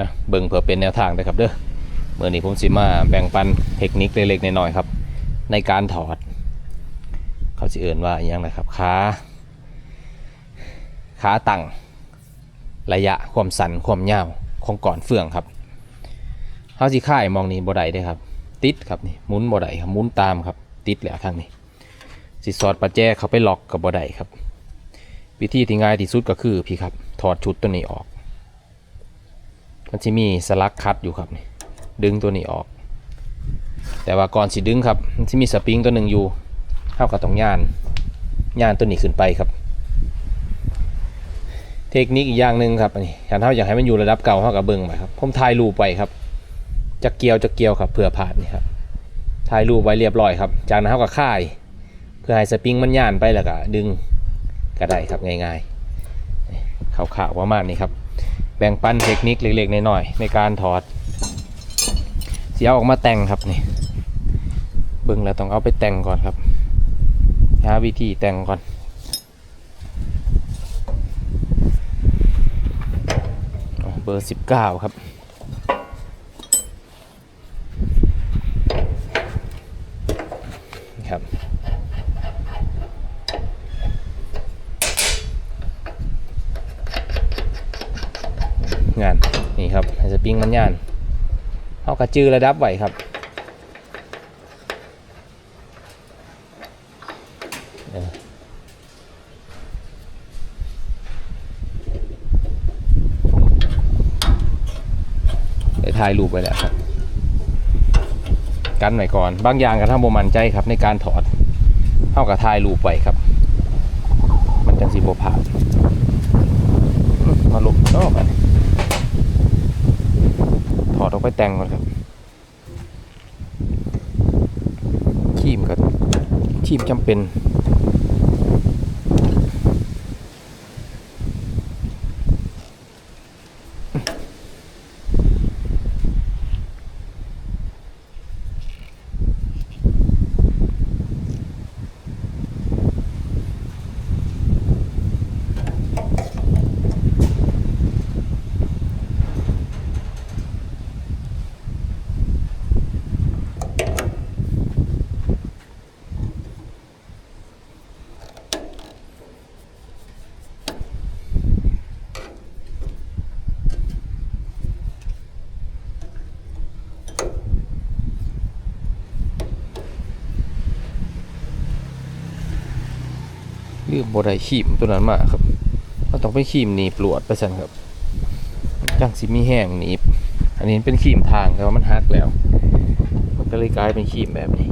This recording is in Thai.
นะเบิ่งเพื่อเป็นแนวทางนะครับเด้อเมื่อนี้ผมสิมาแบ่งปันเทคนิคเล็กๆน้อยๆครับ ในการถอด เขาสิเอื่นว่าอย่างไรครับขาขาตั้งระยะความสั้นความยาวของก่อนเฟืองครับเขาสิค่ายมองนี้บ่ได้เด้ครับ ติดครับนี่หมุนบ่ได้ครับหมุนตามครับ ติดแล้วทางนี้สิสอดประแจเขาไปล็อกกับบ่ได้ครับ วิธีที่ง่ายที่สุดก็คือพี่ครับ ถอดชุดตัวนี้ออก มันจะมีสลักคัดอยู่ครับนี่ดึงตัวนี้ออก แต่ว่าก่อนสิดึงครับมันจะมีสปริงตัวหนึ่งอยู่เท่ากับต้องย่านย่านตัวนี้ขึ้นไปครับ เทคนิคอีกอย่างหนึ่งครับอันนี้การเท่าอยากให้มันอยู่ระดับเก่าเท่ากับเบิ้งไปครับผมถ่ายรูปไปครับจะเกี่ยวจะเกี่ยวครับเผื่อผ่านนี่ครับถ่ายรูปไว้เรียบร้อยครับ จากนั้นเท่ากับค่าย เพื่อให้สปริงมันย่านไปแล้วก็ดึงก็ได้ครับง่ายๆข่าวๆประมาณนี้ครับ แบ่งปันเทคนิคเล็กๆน้อยๆในการถอด เสียออกมาแต่งครับนี่เบิ่งแล้วต้องเอาไปแต่งก่อนครับหาวิธีแต่งก่อน เบอร์สิบเก้าครับนี่ครับ งานนี่ครับให้สปริงมันย่านเอากระจือระดับไหวครับเออได้ถ่ายรูปไว้แล้วครับ กันไว้ก่อน บางอย่างก็ทำโมมันใจครับ ในการถอดเท่ากับถ่ายรูปไว้ครับ มันจังสีโบผ่านมาลุกนอกไป อดอกไปแต่งก่อนครับชีมกับชีมจำเป็น ลืมบไดขีมตัวนั้นมาครับเราต้องไปขีมหนีบลวดไปสันครับจังสิมีแห้งหนีบ อันนี้เป็นขีมทางแต่ว่ามันหักแล้ว มันก็เลยกลายเป็นขีมแบบนี้